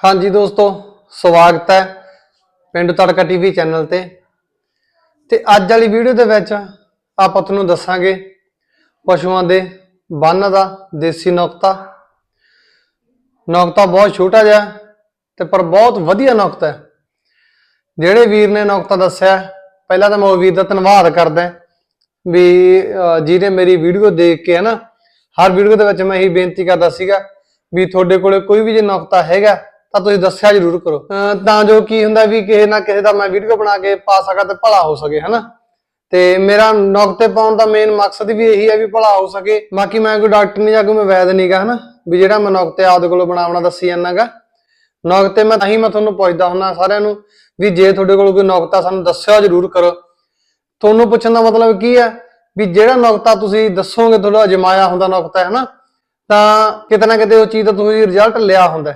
ਹਾਂਜੀ ਦੋਸਤੋ, ਸਵਾਗਤ ਹੈ ਪਿੰਡ ਤੜਕਾ ਟੀਵੀ ਚੈਨਲ ਤੇ। ਤੇ ਅੱਜ ਵਾਲੀ ਵੀਡੀਓ ਦੇ ਵਿੱਚ ਆਪਾਂ ਤੁਹਾਨੂੰ ਦੱਸਾਂਗੇ ਪਸ਼ੂਆਂ ਦੇ ਬੰਨ ਦਾ, ਦੇਸੀ ਨੁਕਤਾ। ਨੁਕਤਾ ਬਹੁਤ ਛੋਟਾ ਜਿਹਾ ਤੇ ਪਰ ਬਹੁਤ ਵਧੀਆ ਨੁਕਤਾ ਹੈ। ਜਿਹੜੇ ਵੀਰ ਨੇ ਨੁਕਤਾ ਦੱਸਿਆ, ਪਹਿਲਾਂ ਤਾਂ ਮੈਂ ਉਹ ਵੀਰ ਦਾ ਧੰਨਵਾਦ ਕਰਦਾ ਵੀ ਜਿਹਨੇ ਮੇਰੀ ਵੀਡੀਓ ਦੇਖ ਕੇ ਹੈ ਨਾ, ਹਰ ਵੀਡੀਓ ਦੇ ਵਿੱਚ ਮੈਂ ਇਹੀ ਬੇਨਤੀ ਕਰਦਾ ਸੀਗਾ ਵੀ ਤੁਹਾਡੇ ਕੋਲੇ ਕੋਈ ਵੀ ਜੇ ਨੁਕਤਾ ਹੈਗਾ ਤਾਂ ਤੁਸੀਂ ਦੱਸਿਆ ਜ਼ਰੂਰ ਕਰੋ। ਤਾਂ ਜੋ ਕੀ ਹੁੰਦਾ ਵੀ ਕਿਸੇ ਨਾ ਕਿਸੇ ਦਾ ਮੈਂ ਵੀਡੀਓ ਬਣਾ ਕੇ ਪਾ ਸਕਾਂ ਤੇ ਭਲਾ ਹੋ ਸਕੇ ਹਨਾ? ਤੇ ਮੇਰਾ ਨੁਕਤੇ ਪਾਉਣ ਦਾ ਮੇਨ ਮਕਸਦ ਵੀ ਇਹੀ ਹੈ ਵੀ ਭਲਾ ਹੋ ਸਕੇ। ਬਾਕੀ ਮੈਂ ਕੋਈ ਡਾਕਟਰ ਨਹੀਂ ਜਾਂ ਕੋਈ ਮੈਂ ਵੈਦ ਨਹੀਂਗਾ ਹਨਾ? ਵੀ ਜਿਹੜਾ ਮੈਂ ਨੁਕਤੇ ਆਪਦੇ ਕੋਲੋਂ ਬਣਾਉਣਾ ਦੱਸੀ ਜਾਂਦਾਗਾ ਨੁਕਤੇ ਮੈਂ ਤਾਂ ਹੀ ਮੈਂ ਤੁਹਾਨੂੰ ਪੁੱਛਦਾ ਹੁੰਦਾ ਸਾਰਿਆਂ ਨੂੰ ਵੀ ਜੇ ਤੁਹਾਡੇ ਕੋਲ ਕੋਈ ਨੁਕਤਾ ਸਾਨੂੰ ਦੱਸਿਓ ਜ਼ਰੂਰ ਕਰੋ। ਤੁਹਾਨੂੰ ਪੁੱਛਣ ਦਾ ਮਤਲਬ ਕੀ ਹੈ ਵੀ ਜਿਹੜਾ ਨੁਕਤਾ ਤੁਸੀਂ ਦੱਸੋਗੇ ਤੁਹਾਡਾ ਅਜਮਾਇਆ ਹੁੰਦਾ ਨੁਕਤਾ ਹੈ ਨਾ ਤਾਂ ਕਿਤੇ ਨਾ ਕਿਤੇ ਉਹ ਚੀਜ਼ ਦਾ ਤੁਸੀਂ ਰਿਜ਼ਲਟ ਲਿਆ ਹੁੰਦਾ।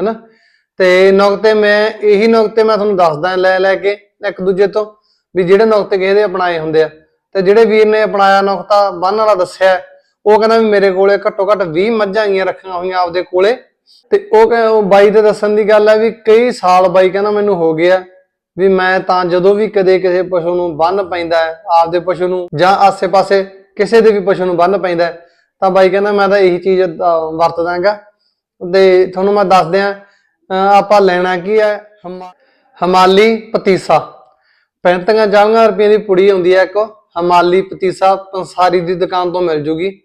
ਹੈਨਾ? ਤੇ ਨੁਕਤੇ ਮੈਂ ਇਹੀ ਨੁਕਤੇ ਮੈਂ ਤੁਹਾਨੂੰ ਦੱਸਦਾ ਲੈ ਲੈ ਕੇ ਇੱਕ ਦੂਜੇ ਤੋਂ ਵੀ ਜਿਹੜੇ ਨੁਕਤੇ ਕਿਸੇ ਦੇ ਅਪਣਾਏ ਹੁੰਦੇ ਆ। ਤੇ ਜਿਹੜੇ ਵੀਰ ਨੇ ਅਪਣਾਇਆ ਨੁਕਤਾ ਬੰਨ ਵਾਲਾ ਦੱਸਿਆ ਉਹ ਕਹਿੰਦਾ ਵੀ ਮੇਰੇ ਕੋਲੇ ਘੱਟੋ ਘੱਟ 20 ਮੱਝਾਂ ਆਈਆਂ ਰੱਖੀਆਂ ਹੋਈਆਂ ਆਪਦੇ ਕੋਲੇ। ਤੇ ਉਹ ਕਹਿ- ਉਹ ਬਾਈ ਦੇ ਦੱਸਣ ਦੀ ਗੱਲ ਹੈ ਵੀ ਕਈ ਸਾਲ ਬਾਈ ਕਹਿੰਦਾ ਮੈਨੂੰ ਹੋ ਗਿਆ ਵੀ ਮੈਂ ਤਾਂ ਜਦੋਂ ਵੀ ਕਦੇ ਕਿਸੇ ਪਸ਼ੂ ਨੂੰ ਬੰਨ ਪੈਂਦਾ ਆਪਦੇ ਪਸ਼ੂ ਨੂੰ ਜਾਂ ਆਸੇ-ਪਾਸੇ ਕਿਸੇ ਦੇ ਵੀ ਪਸ਼ੂ ਨੂੰ ਬੰਨ ਪੈਂਦਾ ਤਾਂ ਬਾਈ ਕਹਿੰਦਾ ਮੈਂ ਤਾਂ ਇਹੀ ਚੀਜ਼ ਅਹ, ਵਰਤਦਾਗਾ ਤੇ ਤੁਹਾਨੂੰ ਮੈਂ ਦੱਸ ਦਿਆਂ ਆਪਾਂ ਲੈਣਾ ਕੀ ਹੈ? ਹਮਾ- ਹਮਾਲੀ ਪਤੀਸਾ। 35 ਚਾਲੀਆਂ ਰੁਪਏ ਦੀ ਪੁੜੀ ਆਉਂਦੀ ਹੈ ਇੱਕ, ਹਮਾਲੀ ਪਤੀਸਾ ਪੰਸਾਰੀ ਦੀ ਦੁਕਾਨ ਤੋਂ ਮਿਲ ਜੂਗੀ।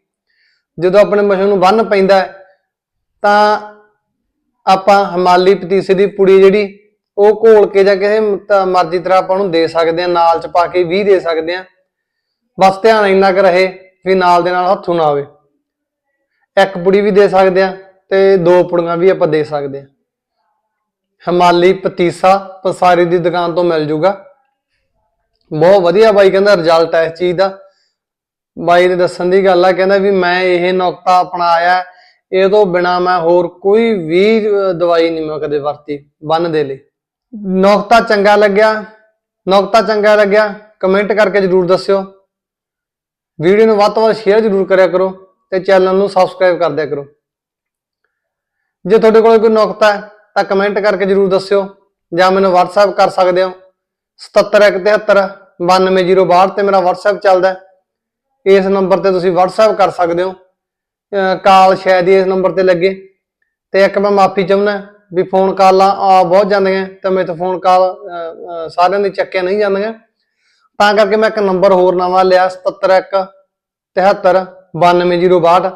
ਜਦੋਂ ਆਪਣੇ ਪਸ਼ੂ ਨੂੰ ਬੰਨ ਪੈਂਦਾ ਤਾਂ ਆਪਾਂ ਹਮਾਲੀ ਪਤੀਸੇ ਦੀ ਪੁੜੀ ਜਿਹੜੀ, ਉਹ ਘੋਲ ਕੇ ਜਾਂ ਕਿਸੇ ਮਰਜ਼ੀ ਤਰ੍ਹਾਂ ਆਪਾਂ ਉਹਨੂੰ ਦੇ ਸਕਦੇ ਆ ਨਾਲ ਚ ਪਾ ਕੇ ਵੀ ਦੇ ਸਕਦੇ ਆ ਬਸ ਧਿਆਨ ਇੰਨਾ ਕੁ ਰਹੇ ਵੀ ਨਾਲ ਦੇ ਨਾਲ ਹੱਥੋਂ ਨਾ ਆਵੇ। ਇੱਕ ਪੁੜੀ ਵੀ ਦੇ ਸਕਦੇ ਆ ਤੇ ਦੋ ਪੁੜੀਆਂ ਵੀ ਆਪਾਂ ਦੇ ਸਕਦੇ ਆ ਹਮਾਲੀ ਪਤੀਸਾ ਪਸਾਰੀ ਦੀ ਦੁਕਾਨ ਤੋਂ ਮਿਲ ਜੂਗਾ। ਬਹੁਤ ਵਧੀਆ ਬਾਈ, ਕਹਿੰਦਾ ਰਿਜ਼ਲਟ ਹੈ ਇਸ ਚੀਜ਼ ਦਾ। ਬਾਈ ਦੇ ਦੱਸਣ ਦੀ ਗੱਲ ਆ, ਕਹਿੰਦਾ ਵੀ ਮੈਂ ਇਹ ਨੁਕਤਾ ਅਪਣਾਇਆ ਇਹ ਤੋਂ ਬਿਨਾ ਮੈਂ ਹੋਰ ਕੋਈ ਵੀ ਦਵਾਈ ਨਹੀਂ ਮੈਂ ਕਦੇ ਵਰਤੀ ਬੰਨ ਦੇ ਲਈ। ਨੁਕਤਾ ਚੰਗਾ ਲੱਗਿਆ, ਨੁਕਤਾ ਚੰਗਾ ਲੱਗਿਆ ਕਮੈਂਟ ਕਰਕੇ ਜਰੂਰ ਦੱਸਿਓ। ਵੀਡੀਓ ਨੂੰ ਵੱਧ ਤੋਂ ਵੱਧ ਸ਼ੇਅਰ ਜਰੂਰ ਕਰਿਆ ਕਰੋ ਤੇ ਚੈਨਲ ਨੂੰ ਸਬਸਕ੍ਰਾਈਬ ਕਰ ਦਿਆ ਕਰੋ। ਜੇ ਤੁਹਾਡੇ ਕੋਲ ਕੋਈ ਨੁਕਤਾ ਹੈ, ਤਾਂ ਕਮੈਂਟ ਕਰਕੇ ਜਰੂਰ ਦੱਸਿਓ, ਜਾਂ ਮੈਨੂੰ WhatsApp ਕਰ ਸਕਦੇ ਹੋ। 7773 92062 ਤੇ ਮੇਰਾ WhatsApp ਚੱਲਦਾ ਹੈ। ਇਸ ਨੰਬਰ ਤੇ ਤੁਸੀਂ WhatsApp ਕਰ ਸਕਦੇ ਹੋ। ਕਾਲ ਸ਼ਾਇਦ ਹੀ ਇਸ ਨੰਬਰ ਤੇ ਲੱਗੇ। ਤੇ ਇੱਕ ਮੈਂ ਮਾਫੀ ਚਾਹੁੰਦਾ ਵੀ ਫੋਨ ਕਾਲਾਂ ਆ ਬਹੁਤ ਜਾਂਦੀਆਂ, ਤੇ ਮੇਰੇ ਤੋਂ ਫੋਨ ਕਾਲ ਸਾਰਿਆਂ ਦੇ ਚੱਕਿਆ ਨਹੀਂ ਜਾਂਦੀਆਂ। ਤਾਂ ਕਰਕੇ ਮੈਂ ਇੱਕ ਨੰਬਰ ਹੋਰ ਨਵਾਂ ਲਿਆ 771 73 92062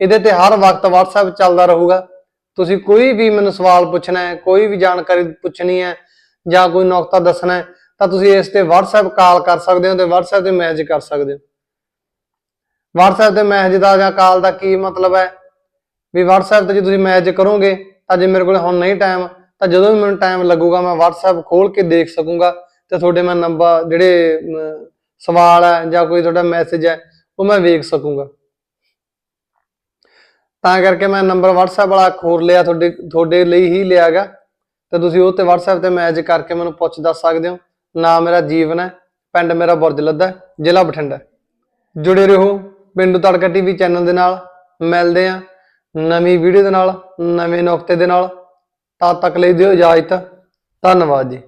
ਇਹਦੇ ਤੇ ਹਰ ਵਕਤ WhatsApp ਚੱਲਦਾ ਰਹੂਗਾ। ਤੁਸੀਂ ਕੋਈ ਵੀ ਮੈਨੂੰ ਸਵਾਲ ਪੁੱਛਣਾ ਹੈ, ਕੋਈ ਵੀ ਜਾਣਕਾਰੀ ਪੁੱਛਣੀ ਹੈ ਜਾਂ ਕੋਈ ਨੁਕਤਾ ਦੱਸਣਾ ਹੈ, ਤਾਂ ਤੁਸੀਂ ਇਸ ਤੇ WhatsApp ਕਾਲ ਕਰ ਸਕਦੇ ਹੋ ਤੇ WhatsApp ਤੇ ਮੈਸੇਜ ਕਰ ਸਕਦੇ ਹੋ। WhatsApp ਤੇ ਮੈਸੇਜ ਦਾ ਜਾਂ ਕਾਲ ਦਾ ਕੀ ਮਤਲਬ ਹੈ? ਵੀ WhatsApp ਤੇ ਜੇ ਤੁਸੀਂ ਮੈਸੇਜ ਕਰੋਗੇ, ਤਾਂ ਜੇ ਮੇਰੇ ਕੋਲ ਹੁਣ ਨਹੀਂ ਟਾਈਮ ਤਾਂ ਜਦੋਂ ਵੀ ਮੈਨੂੰ ਟਾਈਮ ਲੱਗੂਗਾ, ਮੈਂ WhatsApp ਖੋਲ ਕੇ ਦੇਖ ਸਕੂੰਗਾ ਤੇ ਤੁਹਾਡੇ ਮੈਂ ਨੰਬਰ ਜਿਹੜੇ ਸਵਾਲ ਹੈ ਜਾਂ ਕੋਈ ਤੁਹਾਡਾ ਮੈਸੇਜ ਹੈ, ਉਹ ਮੈਂ ਵੇਖ ਸਕੂੰਗਾ। ਤਾਂ ਕਰਕੇ ਮੈਂ ਨੰਬਰ WhatsApp ਵਾਲਾ ਖੋਰ ਲਿਆ ਤੁਹਾਡੇ ਤੁਹਾਡੇ ਲਈ ਹੀ ਲਿਆਗਾ। ਤੇ ਤੁਸੀਂ ਉਹ ਤੇ WhatsApp ਤੇ ਮੈਸੇਜ ਕਰਕੇ ਮੈਨੂੰ ਪੁੱਛ ਦੱਸ ਸਕਦੇ ਹੋ। ਨਾਮ ਮੇਰਾ ਜੀਵਨ ਹੈ, ਪਿੰਡ ਮੇਰਾ ਬੁਰਜ ਲੱਦਾ ਜ਼ਿਲ੍ਹਾ ਬਠਿੰਡਾ ਜੁੜੇ ਰਹੋ ਪਿੰਡੂ ਤੜਕਾ ਟੀਵੀ ਚੈਨਲ ਦੇ ਨਾਲ। ਮਿਲਦੇ ਆ ਨਵੀਂ ਵੀਡੀਓ ਦੇ ਨਾਲ, ਨਵੇਂ ਨੁਕਤੇ ਦੇ ਨਾਲ। ਤਦ ਤੱਕ ਲਈ ਦਿਓ ਇਜਾਜ਼ਤ। ਧੰਨਵਾਦ ਜੀ।